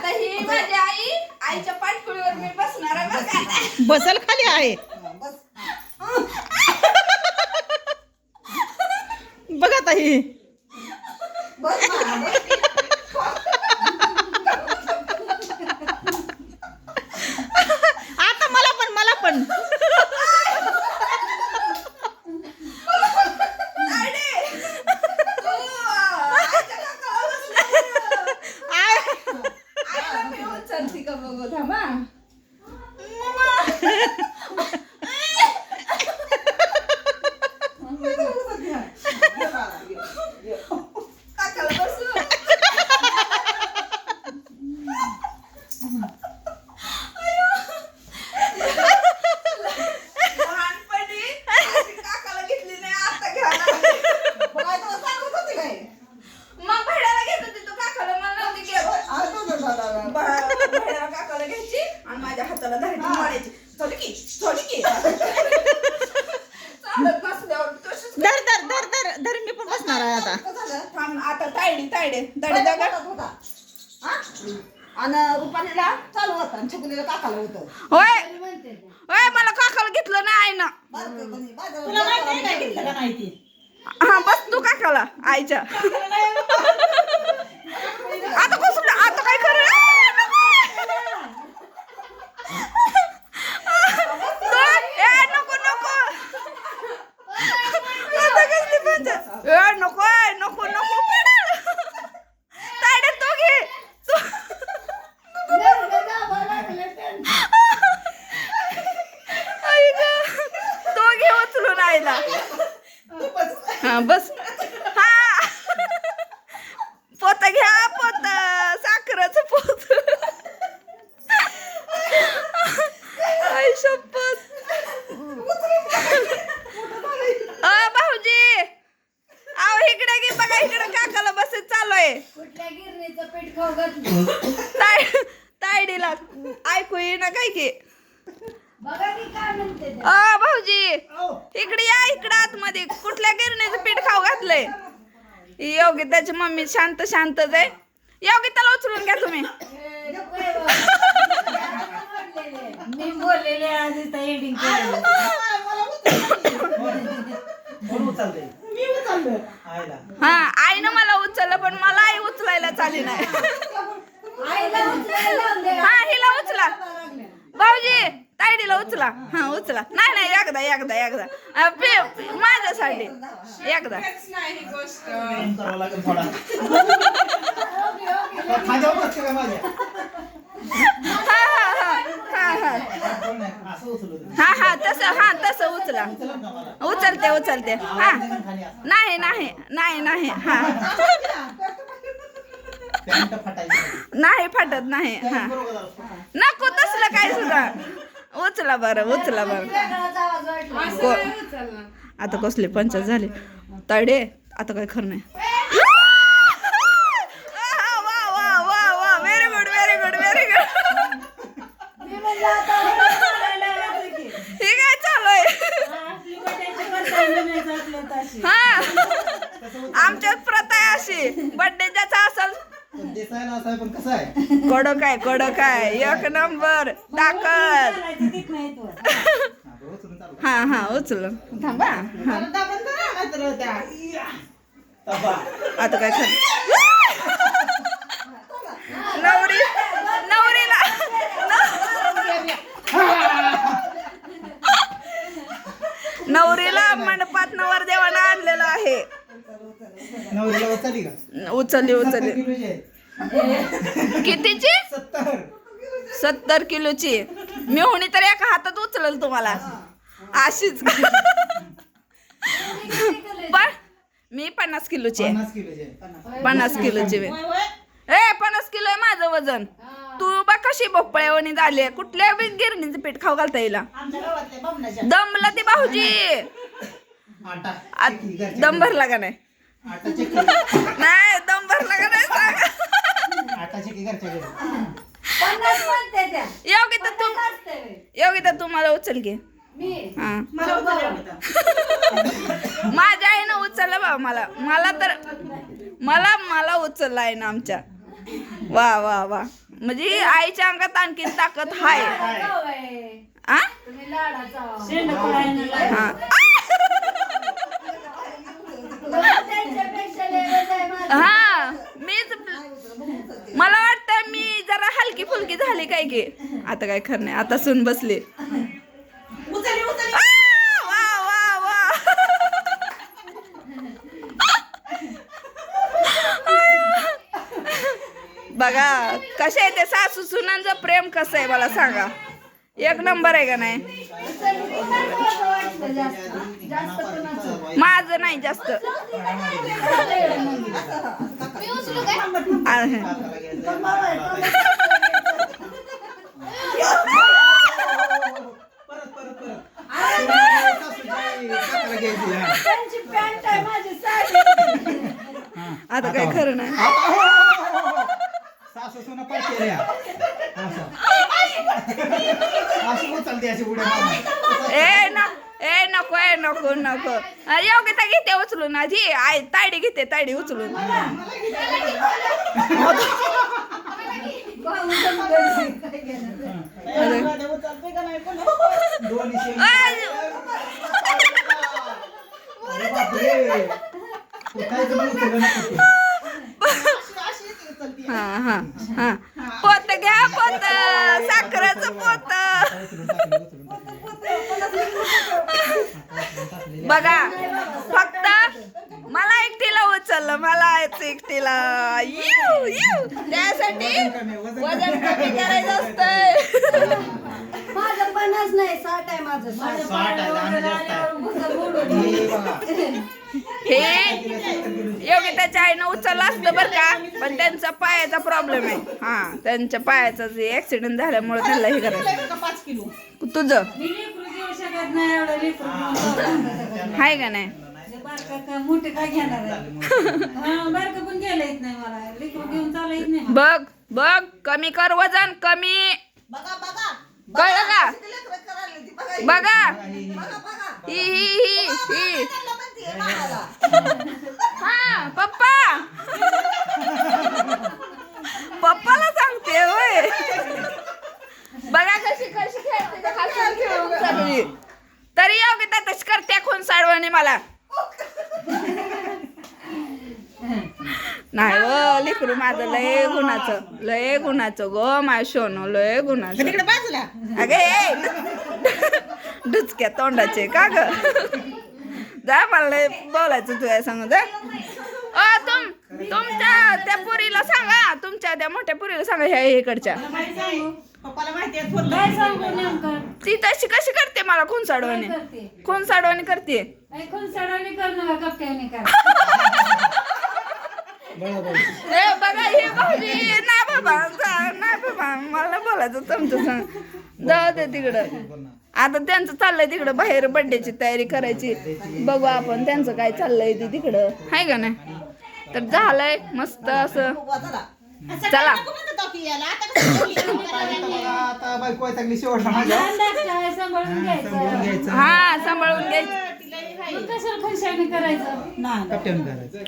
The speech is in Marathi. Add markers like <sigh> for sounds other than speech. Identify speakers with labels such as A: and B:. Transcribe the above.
A: आता ही माझी आई आईच्या मी बसणार आहे बघ आता.
B: बसल खाली आहे
C: हा, बस
B: बघ आता ही
C: बस ना, बस.
B: आता मला पण मला पण
A: तायडे, तू, अं, आईच्या काकाला बसणार.
B: आ-
A: आईला मी उचलती का बघू थांबा
C: ये बाळा, ये, ये.
A: काकाला बसू लहानपणी अशी काकाला घेतली नाही आता घ्यायला लागली.
C: मग काय तुला सांगत होते काय?
A: मग भेडायला घेत होती तू काकाला मला नव्हती घेत
C: आ, तो तो तो तो तो.
A: ब- भेडाला काकाला घ्यायची आणि माझ्या हाताला धरायची मारायची थोडी की थोडी की चालत नसल्यावर तशीच
B: धर धर धर धर धर मी पण बसणार आहे आता
C: कसं झालं?
A: थांब आता तायडी
C: होता. हा? आणि रुपालीला चालू होता आणि छकुलीला काकाला होतं.
A: होय. होय मला काकाला घेतलं नाही आई ना
C: बारकं पण हे, बाजारात
B: तुला माहिती आहे काय
C: जाताना
B: घेतलं का नाही ते?
A: हा बस तू काकाला आईच्या आता कसं आता काय कर नको नको आता कसली पंचायत? ए, नको ए, नको नको तायडे तो घे तू- आई गं. तो घे उचलून आईला हा बस. हा. पोत घ्या पोत. साखराचं पोत. अ भाऊजी. आव इकडे की बघा इकडे काकाला बसत चालू आहे तायडीला ऐकू येईना काय की?
D: बघा की काय म्हणते ते.
A: अ भाऊजी इकडे या इकडे आतमध्ये. कुठल्या गिरणीचं पीठ खाऊ घातलंय? योगी त्याची मम्मी शांत शांतच आहे. योगी त्याला उचलून घ्या तुम्ही.
D: मी बोललेले एडिंग
A: हा आईनं मला उचललं पण मला आई उचलायला चाली नाही
D: आईला उचलायला लावून दे.
A: हा हिला उचला भाऊजी तायडीला उचला. हा उचला. नाही नाही एकदा एकदा एकदा. अ, पे- माझ्यासाठी. एकदा.
E: लागेल थोडा बसते का माझ्या
A: हा हा हा हा हा.
E: कोण नाही, असं उचलू दे.
A: हा हा तसं हा तसं उचला.
E: का मला
A: उचलते उचलते. हा.
E: आवाज खाली असं.
A: नाही नाही नाही नाही हा.
E: पॅन्ट फाटायची
A: नाही फाटत नाही हा.
E: बरोबर
A: नको तसलं काय सुद्धा. उचला बरं उचला बरं. को- आता कसले पंचायत झाले? तडे आता काय खरं नाही. Very good very good very good. हे काय चालू आहे. हा आमच्यात प्रथा आहे अशी.
E: पण दिसायला असं आहे, पण कसं आहे?
A: कडक आहे कडक आहे. एक नंबर. ताकद.
E: हा, बरोबर उचलून चालू कर.
A: हा हा उचल थांबा. हा. आता काय खरं? नवरी. नवरीला. नवरीला मंडपात नवर देवानं आणलेलं आहे.
E: नवरीला उचलली का?
A: उचलली
E: सत्तर
A: उचलली.
E: किलोची आहे.
A: कितीची?
E: सत्तर.
A: सत्तर किलोची. मी होणी तर एका हातात उचलल तुम्हाला. अशीच. पण मी पन्नास किलोची आहे.
E: पन्नास किलोची
A: मी ए पन्नास किलो आहे माझं वजन. तू बा कशी बोपळ्यावणी झाली. कुठल्या बी गिरणीचं पीठ खाऊ घालता येईल. दमला ती भाऊजी. दम. भरला का नाही? दम भरला का नाही सांगा
E: आटा चक्की घरच्या घरी?
D: पन्नास म्हणते त्या.
A: योगी तर तू
D: पन्नास असते बे.
A: योगी तर तुम्हाला उचल घे.
D: मी?
A: हा.
C: मला उचललं होतं. <laughs>
A: माझ्या आईनं उचललं बाबा मला. मला तर मला मला उचललं आहे ना आमच्या. वा वा वा. म्हणजे आईच्या अंगात आणखीन ताकद हाय आ
D: तुम्ही लाडाचा शेंड पडायला
A: हा
D: लेवल आहे माझं.
A: हा मीच मला वाटतं मी जरा हलकी फुलकी झाली काय की आता काय खरं नाही. आता सून बसली.
C: उचली उचली.
A: आ, वा वा वा. बघा कसे आहे ते सासू सुनांचं प्रेम कसं आहे मला सांगा. एक नंबर आहे का नाही? माझं नाही जास्त. आहे.
E: परत परत परत सासूची काकाला घ्यायची, हा.
D: त्यांची पॅन्ट आहे माझी साडी.
A: आता काय खरं नाही
E: सासू सुना पाहिजे रे असं अशी उचलते अशी उड्या मारून.
A: ए न ए नको ए नको नको अ, योगिता घेते उचलून आधी आई तायडी घेते तायडी उचलून हा हा. हा पोत घ्या पोत. साखरेचं पोत. बघा फक्त मला एकटीला उचललं मला एकटीला. येऊ येऊ त्यासाठी
E: कमी, वजन
A: वजन कमी करायचं असतंय.
D: माझं पन्नास नाही साठ आहे माझं. साठ
E: साठ आहे, आणि जास्त आहे. हे बघा.
A: हे योगिताच्या आईनं उचललं असतं बरं का पण त्यांचा पायाचा प्रॉब्लेम आहे. हा त्यांच्या पायाचा जे ऍक्सिडेंट झाल्यामुळे त्यांना हे करायचं.
C: पाच किलो.
A: तुझं?
D: शकत नाही एवढं लेकरू जाऊ.
A: हाय का नाही?
D: का मोठे काय घेणार आहे? हा बारका पण गेला येत नाही मला. लेकरू घेऊन चालला येत नाही मला.
A: बघ बघ कमी कर वजन कमी.
C: बघा बघा.
A: कळलं का
C: किती लेकरं करायला ती बघा ही.
A: बघा.
C: बघा बघा.
A: ही ही ही ही.
C: त्यांना.
A: हा पप्पा. पप्पाला सांगते होय. बघा कशी कशी खेळते ते हसून खेळून सगळी तरी योग्यता तशी करते खून साडवाने मला. नाही व लेकरू माझं लय गुणाचं लय गुणाचं ग माझ्या शोनो लय गुणाचं.
B: तिकडे बाजूला.
A: अगे डुचक्या तोंडाचे का ग? जा मला लय बोलायचं तुझ्या सांग जा. अ तुम तुमच्या त्या पुरीला सांगा तुमच्या त्या मोठ्या पुरीला सांगा ह्या इकडच्या.
B: पप्पाला माहिती आहे थोरलं.
D: काय सांगू नेमकं?
A: ती तशी कशी करते मला? खून
D: करते?
A: खून साडवाने करते
D: ऐकून सडाने कर <laughs> नका कपट्याने कर
E: बरोबर.
A: ए बघा हे भाऊजी नाही बाबा जा, नाही बाबा मला बोलायचं तुमचं सांग जाऊ दे तिकडं. आता त्यांचं चाललंय तिकडं बाहेर बर्थडेची तयारी करायची. बघू आपण त्यांचं काय चाललंय ते तिकडं. हाय का नाही? तर झालंय मस्त असं.
C: चला.
B: आता
E: बायको आहे चांगली शेवटला माझ्या
D: सांभाळून
E: सांभाळून
D: घ्यायचं
A: हा सांभाळून घ्यायचं
E: कप्ट्यान करायचं.